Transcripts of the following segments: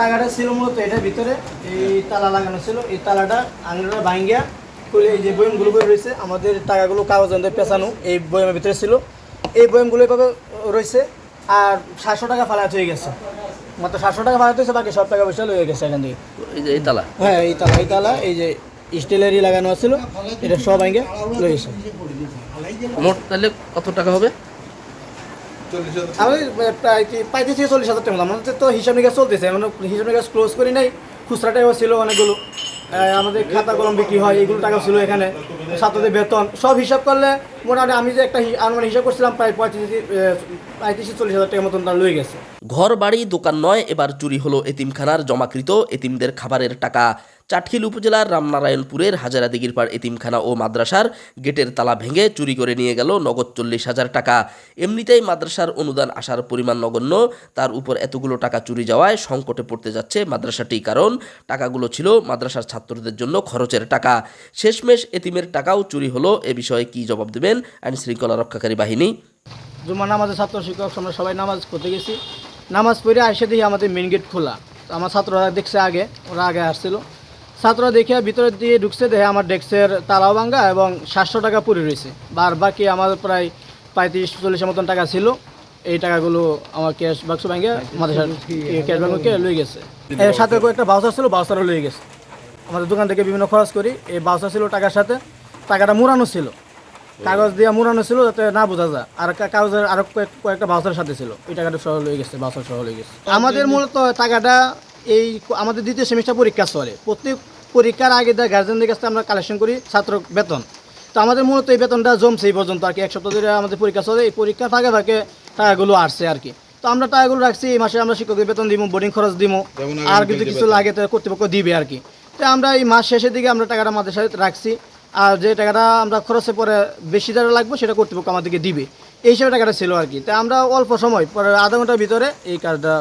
টাকাটা ছিল মূলত এটার ভিতরে এই তালা লাগানো ছিল। এই তালাটা আঙুলটা ভাঙ্গিয়া খুলে এই যে বয়মগুলো করে রয়েছে আমাদের টাকাগুলো কাগজ আনতে পেঁচানো এই বয়মের ভিতরে ছিল। এই বয়মগুলো এভাবে রয়েছে? আর সাতশো টাকা ফালাত হয়ে গেছে। মাত্র সাতশো টাকা ফালাত হয়েছে বাকি সব টাকা পয়সা লয়ে গেছে এখান থেকে। এই যে এই তালা? হ্যাঁ এই তালা এই তালা এই যে স্টিলেরই লাগানো ছিল এটা সব ভাঙ্গে লয়ে গেছে। মোট তাহলে কত টাকা হবে? আমি প্রায় কি পঁয়ত্রিশ থেকে চল্লিশ হাজার টাকা। আমাদের তো হিসাব নিকাশ চলতেছে মানে হিসাব নিকাশ ক্লোজ করি নাই, খুচরা টাকাও ছিল অনেকগুলো। আমাদের খাতা কলম বিক্রি হয়, এগুলো টাকা ছিল এখানে। ছাত্রদের বেতন, সব হিসাব করলে আমি যে একটা হিসাব করছিলাম চল্লিশ হাজার মতন গেছে। ঘর বাড়ি দোকান নয়, এবার চুরি হলো এতিমখানার জমাকৃত এতিমদের খাবারের টাকা। চাটখিল উপজেলার রামনারায়ণপুরের হাজারা দিঘিরপাড় এতিমখানা ও মাদ্রাসার গেটের তালা ভেঙে চুরি করে নিয়ে গেল নগদ চল্লিশ হাজার টাকা। এমনিতেই মাদ্রাসার অনুদান আসার পরিমাণ নগণ্য, তার উপর এতগুলো টাকা চুরি যাওয়ায় সংকটে পড়তে যাচ্ছে মাদ্রাসাটি, কারণ টাকাগুলো ছিল মাদ্রাসার ছাত্রদের জন্য খরচের টাকা। শেষমেশ এতিমের টাকাও চুরি হলো, এ বিষয়ে কি জবাব দেবেন আইন শৃঙ্খলা রক্ষাকারী বাহিনী। জুম্মা নামাজের ছাত্র শিক্ষক আমরা সবাই নামাজ পড়তে গেছি। নামাজ পড়ে এসে দেখি আমাদের মেন গেট খোলা। আমার ছাত্ররা দেখছে আগে ওরা আগে আসছিল। ছাত্ররা দেখে ভিতরে দিয়ে ঢুকছে দেখে আমার ডেস্কের তালাও ভাঙ্গা এবং সাতশো টাকা পড়ে রয়েছে। আর বাকি আমার প্রায় পঁয়ত্রিশ চল্লিশের মতন টাকা ছিল। এই টাকাগুলো আমার ক্যাশ বাক্স ব্যাঙ্গে মাদ্রাসার ক্যাশ ব্যাঙ্ককে লয়ে গেছে। এর সাথে একটা বাউসার ছিল বাউসারও লয়ে গেছে। আমাদের দোকান থেকে বিভিন্ন খরচ করি। এই বাউসার ছিল টাকার সাথে। টাকাটা মুড়ানো ছিল। কাগজ দিয়ে মুড়ানো ছিল যাতে না বোঝা যায়। আর কাগজের আরও কয়েক- কয়েকটা বাউসার সাথে ছিল। এই টাকাটা সহ হয়ে গেছে বাউসার সহ হয়ে গেছে। আমাদের মূলত টাকাটা এই আমাদের দ্বিতীয় সেমিস্টার পরীক্ষা চলে। প্রত্যেক পরীক্ষার আগে দেয় গার্জেনদের কাছে আমরা কালেকশন করি ছাত্র বেতন। তো আমাদের মূলত এই বেতনটা জমছে এই পর্যন্ত আর কি। এক সপ্তাহ ধরে আমাদের পরীক্ষা চলে। এই পরীক্ষা ফাঁকে ফাঁকে টাকাগুলো আসছে আর কি। তো আমরা টাকাগুলো রাখছি এই মাসে আমরা শিক্ষকদের বেতন দিব বোর্ডিং খরচ দিব আর কিছু কিছু লাগে তো কর্তৃপক্ষ দিবে আর কি। তো আমরা এই মাস শেষের দিকে আমরা টাকাটা আমাদের সাথে রাখছি। আর যে টাকাটা আমরা খরচে পরে বেশি দাঁড়া লাগবে, সেটা কর্তৃপক্ষ আমাদেরকে দিবে। এই হিসাবে টাকাটা ছিল আর কি তাই আমরা অল্প সময়, পরে আধা ঘণ্টার ভিতরে এই কাজটা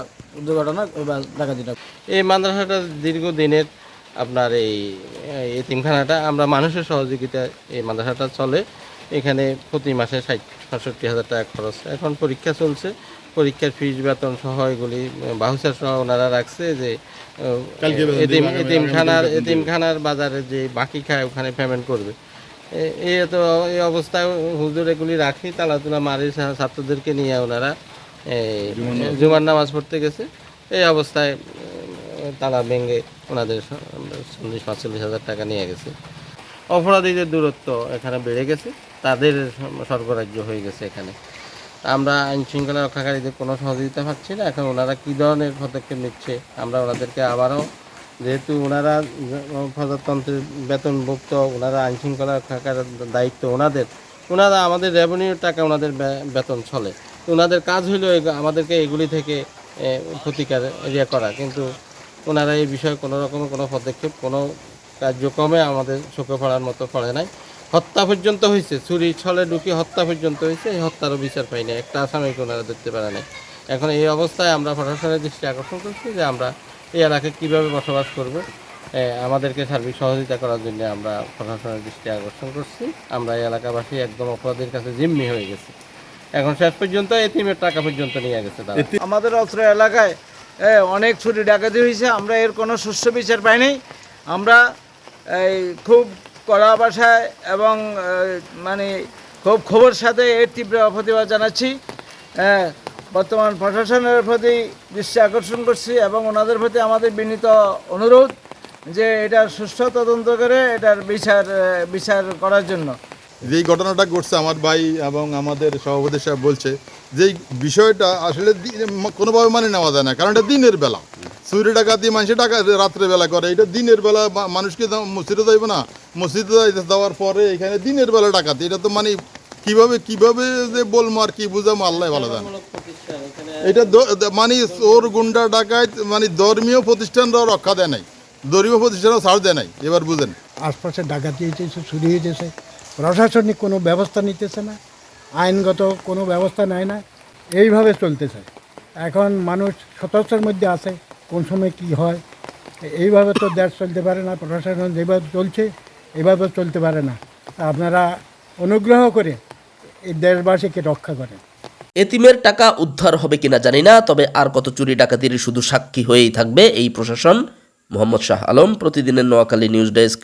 দুর্ঘটনা বা ডাকাতিটা এই মাদ্রাসাটা দীর্ঘদিনের আপনার এই এই এতিমখানাটা, আমরা মানুষের সহযোগিতায় এই মাদ্রাসাটা চলে। এখানে প্রতি মাসে ষাট সাতষট্টি হাজার টাকা খরচ। এখন পরীক্ষা চলছে। পরীক্ষার ফিস বেতন সহ এগুলি বাহুসার সহ ওনারা রাখছে যে এতিমখানার এতিমখানার বাজারে যে বাকি খায় ওখানে পেমেন্ট করবে। এ- তো এই অবস্থায় হুজুর এগুলি রাখি তালা তুলা মারি ছাত্রদেরকে নিয়ে ওনারা জুমার নামাজ পড়তে গেছে। এই অবস্থায় তালা ভেঙে ওনাদের চল্লিশ পাঁচচল্লিশ হাজার টাকা নিয়ে গেছে। অপরাধীদের দূরত্ব এখানে বেড়ে গেছে, তাদের সর্বরাজ্য হয়ে গেছে এখানে। আমরা আইন শৃঙ্খলা রক্ষাকারীদের কোনো সহযোগিতা পাচ্ছি না, এখন ওনারা কী ধরনের পদক্ষেপ নিচ্ছে, আমরা ওনাদেরকে আবারও, যেহেতু ওনারা প্রজাতন্ত্রের বেতনভুক্ত, ওনারা আইন শৃঙ্খলা রক্ষাকার দায়িত্ব ওনাদের, ওনারা আমাদের রেভিনিউ টাকা ওনাদের বেতন চলে ওনাদের কাজ এগ- আমাদেরকে এগুলি থেকে প্রতিকার ইয়ে করা, কিন্তু ওনারা এই বিষয়ে কোনো রকমের কোনো পদক্ষেপ, কোনো কার্যক্রমে আমাদের চোখে পড়ার মতো পড়ে নাই। হত্যা পর্যন্ত হয়েছে। চুরি ছলে ঢুকে হত্যা পর্যন্ত হয়েছে। এই হত্যারও বিচার পাই না একটা আসামিকে ওনারা ধরতে পারে নাই। এখন এই অবস্থায় আমরা প্রশাসনের দৃষ্টি আকর্ষণ করছি যে আমরা এই এলাকায় কীভাবে বসবাস করব। আমাদেরকে সার্বিক সহযোগিতা করার জন্য আমরা প্রশাসনের দৃষ্টি আকর্ষণ করছি। আমরা এই এলাকাবাসী একদম অপরাধীর কাছে জিম্মি হয়ে গেছি। এখন শেষ পর্যন্ত এতিমের টাকা পর্যন্ত নিয়ে গেছে আমাদের অত্র এলাকায় অনেক চুরি ডাকাতি হয়েছে। আমরা এর কোনো সুস্থ বিচার পাইনি। আমরা এই খুব কড়া ভাষায় এবং মানে খুব খবর সাথে এর তীব্র প্রতিবাদ জানাচ্ছি। বর্তমান প্রশাসনের প্রতি দৃষ্টি আকর্ষণ করছি এবং ওনাদের প্রতি আমাদের বিনীত অনুরোধ যে এটার সুষ্ঠু তদন্ত করে এটার বিচার বিচার করার জন্য। যেই ঘটনাটা ঘটছে, আমার ভাই এবং আমাদের সভাপতি সাহেব বলছে যে বিষয়টা আসলে কোনোভাবে মানে নেওয়া যায় না, কারণ এটা দিনের বেলা। চুরি টাকা দিয়ে মানুষের টাকা রাত্রে বেলা করে। এটা দিনের বেলা মানুষকে তো মসজিদে যাইবে না। মসজিদে যাইতে যাওয়ার পরে এখানে দিনের বেলা ডাকাতি। এটা তো মানে কীভাবে কীভাবে যে বলব আর কি বুঝাবো আল্লাহ ভালো জানে। এটা মানে চোর গুন্ডা ডাকাত মানে ধর্মীয় প্রতিষ্ঠানরাও রক্ষা দেয় নাই। ধর্মীয় প্রতিষ্ঠানও ছাড় দেয় নাই এবার বুঝেন। আশপাশে ডাকাতি হইতেছে চুরি হইতেছে প্রশাসনিক কোনো ব্যবস্থা নিতেছে না। আইনগত কোনো ব্যবস্থা নেয় না। এইভাবে চলতেছে। এখন মানুষ সতর্কের মধ্যে আছে। কোন সময় কি হয়, এইভাবে তো দেশ চলতে পারে না, প্রশাসন যেভাবে চলছে এভাবে চলতে পারে না। আপনারা অনুগ্রহ করে এই দেশবাসীকে রক্ষা করেন। এতিমের টাকা উদ্ধার হবে কিনা জানি না, তবে আর কত চুরি ডাকাতির শুধু সাক্ষী হয়েই থাকবে এই প্রশাসন। মোহাম্মদ শাহ আলম, প্রতিদিনের নোয়াখালী নিউজ ডেস্ক